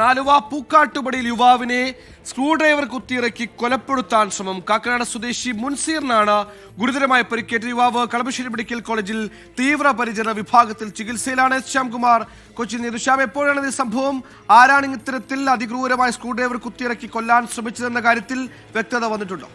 ആലുവ പൂക്കാട്ടുപടിയിൽ യുവാവിനെ screw driver കുത്തിയിറക്കി കൊലപ്പെടുത്താൻ ശ്രമം. കാക്കനാട് സ്വദേശി മുൻസീറിനാണ് ഗുരുതരമായ പരിക്കേറ്റ യുവാവ് കളമശ്ശേരി മെഡിക്കൽ കോളേജിൽ തീവ്ര പരിചരണ വിഭാഗത്തിൽ ചികിത്സയിലാണ്. എസ്. ശ്യാംകുമാർ കൊച്ചിയിൽ നിന്ന്. എപ്പോഴാണ് ഈ സംഭവം? ആരാണ് ഇത്തരത്തിൽ അതിക്രൂരമായ സ്ക്രൂ ഡ്രൈവർ കുത്തിയിറക്കി കൊല്ലാൻ ശ്രമിച്ചതെന്ന കാര്യത്തിൽ വ്യക്തത വന്നിട്ടുണ്ടോ?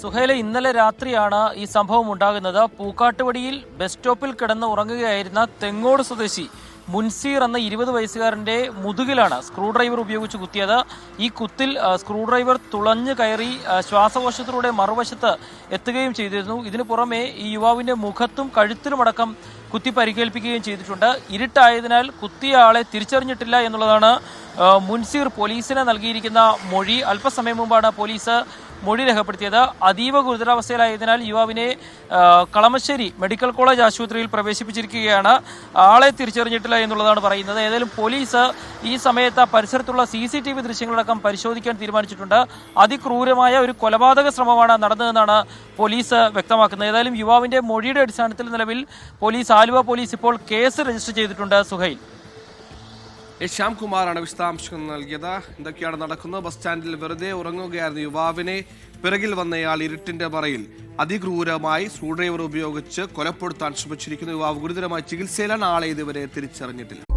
സുഹേല ഇന്നലെ രാത്രിയാണ് ഈ സംഭവം ഉണ്ടാകുന്നത്. പൂക്കാട്ടുപടിയിൽ ബസ് സ്റ്റോപ്പിൽ കിടന്ന് ഉറങ്ങുകയായിരുന്ന തെങ്ങോട് സ്വദേശി മുൻസീർ എന്ന ഇരുപത് വയസ്സുകാരന്റെ മുതുകിലാണ് സ്ക്രൂ ഡ്രൈവർ ഉപയോഗിച്ച് കുത്തിയത്. ഈ കുത്തിൽ സ്ക്രൂ ഡ്രൈവർ തുളഞ്ഞു കയറി ശ്വാസകോശത്തിലൂടെ മറുവശത്ത് എത്തുകയും ചെയ്തിരുന്നു. ഇതിനു പുറമെ ഈ യുവാവിന്റെ മുഖത്തും കഴുത്തിലുമടക്കം കുത്തി പരിക്കേൽപ്പിക്കുകയും ചെയ്തിട്ടുണ്ട്. ഇരുട്ടായതിനാൽ കുത്തിയ ആളെ തിരിച്ചറിഞ്ഞിട്ടില്ല എന്നുള്ളതാണ് മുൻസീർ പോലീസിന് നൽകിയിരിക്കുന്ന മൊഴി. അല്പസമയം മുമ്പാണ് പോലീസ് മൊഴി രേഖപ്പെടുത്തിയത് അതീവ ഗുരുതരാവസ്ഥയിലായതിനാൽ യുവാവിനെ കളമശ്ശേരി മെഡിക്കൽ കോളേജ് ആശുപത്രിയിൽ പ്രവേശിപ്പിച്ചിരിക്കുകയാണ്. ആളെ തിരിച്ചറിഞ്ഞിട്ടില്ല എന്നുള്ളതാണ് പറയുന്നത്. ഏതായാലും പോലീസ് ഈ സമയത്ത് പരിസരത്തുള്ള സി സി ടി വി ദൃശ്യങ്ങളടക്കം പരിശോധിക്കാൻ തീരുമാനിച്ചിട്ടുണ്ട്. അതിക്രൂരമായ ഒരു കൊലപാതക ശ്രമമാണ് നടന്നതെന്നാണ് പോലീസ് വ്യക്തമാക്കുന്നത്. ഏതായാലും യുവാവിന്റെ മൊഴിയുടെ അടിസ്ഥാനത്തിൽ നിലവിൽ പോലീസ് ആലുവ പോലീസ് ഇപ്പോൾ കേസ് രജിസ്റ്റർ ചെയ്തിട്ടുണ്ട് സുഹൈൽ. എസ് ശ്യാംകുമാറാണ് വിശദാംശങ്ങൾ നൽകിയത്. എന്തൊക്കെയാണ് നടക്കുന്നത്? ബസ് സ്റ്റാൻഡിൽ വെറുതെ ഉറങ്ങുകയായിരുന്നു യുവാവിനെ പിറകിൽ വന്നയാൾ ഇരുട്ടിന്റെ മറയിൽ അതിക്രൂരമായി സ്ക്രൂ ഡ്രൈവർ ഉപയോഗിച്ച് കൊലപ്പെടുത്താൻ ശ്രമിച്ചിരിക്കുന്ന യുവാവ് ഗുരുതരമായ ചികിത്സയിലാണ് ആളെ ഇതുവരെ തിരിച്ചറിഞ്ഞിട്ടില്ല.